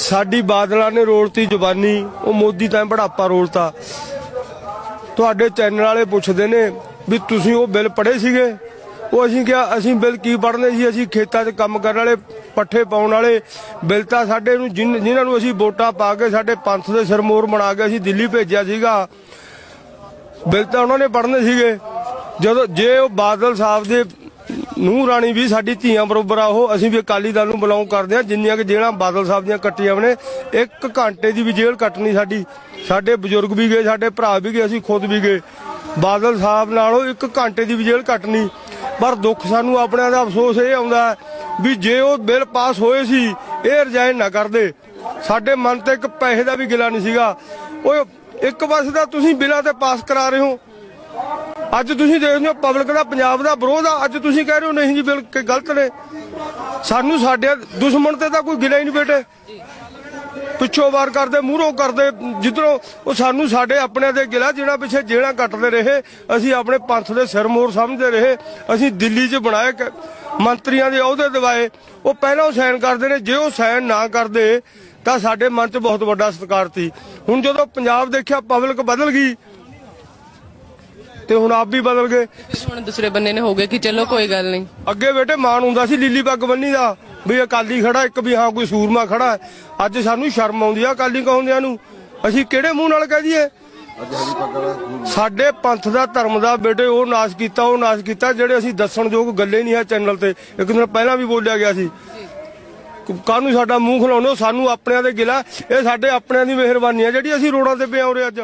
ਸਾਡੀ ਬਾਦਲਾਂ ਨੇ ਰੋਲਤੀ ਜ਼ੁਬਾਨੀ, ਉਹ ਮੋਦੀ ਤਾਂ ਬੜਾਪਾ ਰੋਲਤਾ। ਤੁਹਾਡੇ ਚੈਨਲ ਵਾਲੇ ਪੁੱਛਦੇ ਨੇ ਵੀ ਤੁਸੀਂ ਉਹ ਬਿੱਲ ਪੜ੍ਹੇ ਸੀਗੇ? ਉਹ ਅਸੀਂ ਕਿਹਾ, ਅਸੀਂ ਬਿੱਲ ਕੀ ਪੜ੍ਹਨੇ ਸੀ? ਅਸੀਂ ਖੇਤਾਂ 'ਚ ਕੰਮ ਕਰਨ ਵਾਲੇ, ਪੱਠੇ ਪਾਉਣ ਵਾਲੇ, ਬਿੱਲ ਤਾਂ ਸਾਡੇ ਨੂੰ ਜਿਨ- ਜਿਨ੍ਹਾਂ ਨੂੰ ਅਸੀਂ ਵੋਟਾਂ ਪਾ ਕੇ ਸਾਡੇ ਪੰਥ ਦੇ ਸਿਰਮੋਰ ਬਣਾ ਕੇ ਅਸੀਂ ਦਿੱਲੀ ਭੇਜਿਆ ਸੀਗਾ, ਬਿੱਲ ਤਾਂ ਉਹਨਾਂ ਨੇ ਪੜ੍ਹਨੇ ਸੀਗੇ। ਜਦੋਂ ਜੇ ਉਹ ਬਾਦਲ ਸਾਹਿਬ ਦੇ ਨੂੰ ਰਾਣੀ ਵੀ ਸਾਡੀ ਧੀਆਂ ਬਰੋਬਰ ਆ, ਉਹ ਅਸੀਂ ਵੀ ਅਕਾਲੀ ਦਲ ਨੂੰ ਬਿਲੋਂਗ ਕਰਦੇ ਆ ਜਿੰਨੀਆਂ ਕਿ ਜੇਲ੍ਹਾਂ ਬਾਦਲ ਸਾਹਿਬ ਦੀਆਂ ਕੱਟੀਆਂ ਨੇ, ਇੱਕ ਘੰਟੇ ਦੀ ਵੀ ਜੇਲ੍ਹ ਕੱਟਣੀ ਸਾਡੀ। ਸਾਡੇ ਬਜ਼ੁਰਗ ਵੀ ਗਏ, ਸਾਡੇ ਭਰਾ ਵੀ ਗਏ, ਅਸੀਂ ਖੁਦ ਵੀ ਗਏ। ਬਾਦਲ ਸਾਹਿਬ ਨਾਲੋਂ ਇੱਕ ਘੰਟੇ ਦੀ ਵੀ ਜੇਲ੍ਹ ਕੱਟਣੀ। ਪਰ ਦੁੱਖ ਸਾਨੂੰ ਆਪਣਿਆਂ ਦਾ ਅਫਸੋਸ ਇਹ ਆਉਂਦਾ ਵੀ ਜੇ ਉਹ ਬਿੱਲ ਪਾਸ ਹੋਏ ਸੀ, ਇਹ ਰਿਜ਼ਾਈਨ ਨਾ ਕਰਦੇ। ਸਾਡੇ ਮਨ ਤੇ ਇੱਕ ਪੈਸੇ ਦਾ ਵੀ ਗਿਲਾ ਨਹੀਂ ਸੀਗਾ। ਉਹ ਇੱਕ ਪਾਸੇ ਤਾਂ ਤੁਸੀਂ ਬਿੱਲਾਂ ਤੇ ਪਾਸ ਕਰਾ ਰਹੇ ਹੋ। ਅੱਜ ਤੁਸੀਂ ਦੇਖਦੇ ਹੋ ਪਬਲਿਕ ਦਾ, ਪੰਜਾਬ ਦਾ ਵਿਰੋਧ ਆ। ਅੱਜ ਤੁਸੀਂ ਕਹਿ ਰਹੇ ਹੋ ਨਹੀਂ ਜੀ ਬਿਲਕੁਲ ਗਲਤ ਨੇ। ਸਾਨੂੰ ਸਾਡੇ ਦੁਸ਼ਮਣ ਤੇ ਤਾਂ ਕੋਈ ਗਿਲਾ ਹੀ ਨਹੀਂ ਬੇਟੇ ਪਿੱਛੋਂ ਵਾਰ ਕਰਦੇ, ਮੂਹਰੋਂ ਕਰਦੇ, ਜਿੱਧਰੋਂ ਉਹ ਸਾਨੂੰ ਸਾਡੇ ਆਪਣਿਆਂ ਦੇ ਗਿਲਾ ਜਿਹੜਾ ਪਿੱਛੇ ਜਿਹੜਾ ਕੱਟਦੇ ਰਹੇ, ਅਸੀਂ ਆਪਣੇ ਪੰਥ ਦੇ ਸਿਰ ਮੋਰ ਸਮਝਦੇ ਰਹੇ, ਅਸੀਂ ਦਿੱਲੀ 'ਚ ਬਣਾਏ ਮੰਤਰੀਆਂ ਦੇ ਅਹੁਦੇ ਦਿਵਾਏ। ਉਹ ਪਹਿਲਾਂ ਉਹ ਸਾਈਨ ਕਰਦੇ ਨੇ, ਜੇ ਉਹ ਸਾਈਨ ਨਾ ਕਰਦੇ, ਤਾਂ ਸਾਡੇ ਮਨ 'ਚ ਬਹੁਤ ਵੱਡਾ ਸਤਿਕਾਰ ਸੀ। ਹੁਣ ਜਦੋਂ ਪੰਜਾਬ ਦੇਖਿਆ, ਪਬਲਿਕ ਬਦਲ ਗਈ ਤੇ ਹੁਣ ਆਪ ਵੀ ਬਦਲ ਗਏ। ਹੁਣ ਦੂਸਰੇ ਬੰਦੇ ਨੇ ਹੋ ਗਏ ਕਿ ਚਲੋ ਕੋਈ ਗੱਲ ਨਹੀਂ। ਅੱਗੇ ਬੇਟੇ ਮਾਣ ਹੁੰਦਾ ਸੀ ਲੀਲੀ ਪੱਗ ਬੰਨੀ ਦਾ ਵੀ ਅਕਾਲੀ ਖੜਾ ਇੱਕ ਵੀ ਹਾਂ ਕੋਈ ਸੂਰਮਾ ਖੜਾ। ਹੈ। ਅੱਜ ਸਾਨੂੰ ਸ਼ਰਮ ਆਉਂਦੀ ਆ ਅਕਾਲੀ ਕਹਾਉਂਦਿਆਂ ਨੂੰ। ਅਸੀਂ ਕਿਹੜੇ ਮੂੰਹ ਨਾਲ ਕਹਿ ਦਈਏ? ਸਾਡੇ ਪੰਥ ਦਾ ਧਰਮ ਦਾ ਬੇਟੇ ਉਹ ਨਾਸ਼ ਕੀਤਾ ਉਹ ਨਾਸ਼ ਕੀਤਾ ਜਿਹੜੇ ਅਸੀਂ ਦੱਸਣਯੋਗ ਗੱਲੇ ਨਹੀਂ ਹੈ ਚੈਨਲ ਤੇ। ਇੱਕ ਦਿਨ ਪਹਿਲਾਂ ਵੀ ਬੋਲਿਆ ਗਿਆ ਸੀ। ਕਾਹਨੂੰ ਸਾਡਾ ਮੂੰਹ ਖਲਾਉਣੇ ਸਾਨੂੰ ਆਪਣਿਆਂ ਦੇ ਗਿਲਾ। ਇਹ ਸਾਡੇ ਆਪਣਿਆਂ ਦੀ ਮਿਹਰਬਾਨੀ ਹੈ ਜਿਹੜੀ ਅਸੀਂ ਰੋਡਾਂ ਤੇ ਪਿਆ ਉਰੇ ਅੱਜ।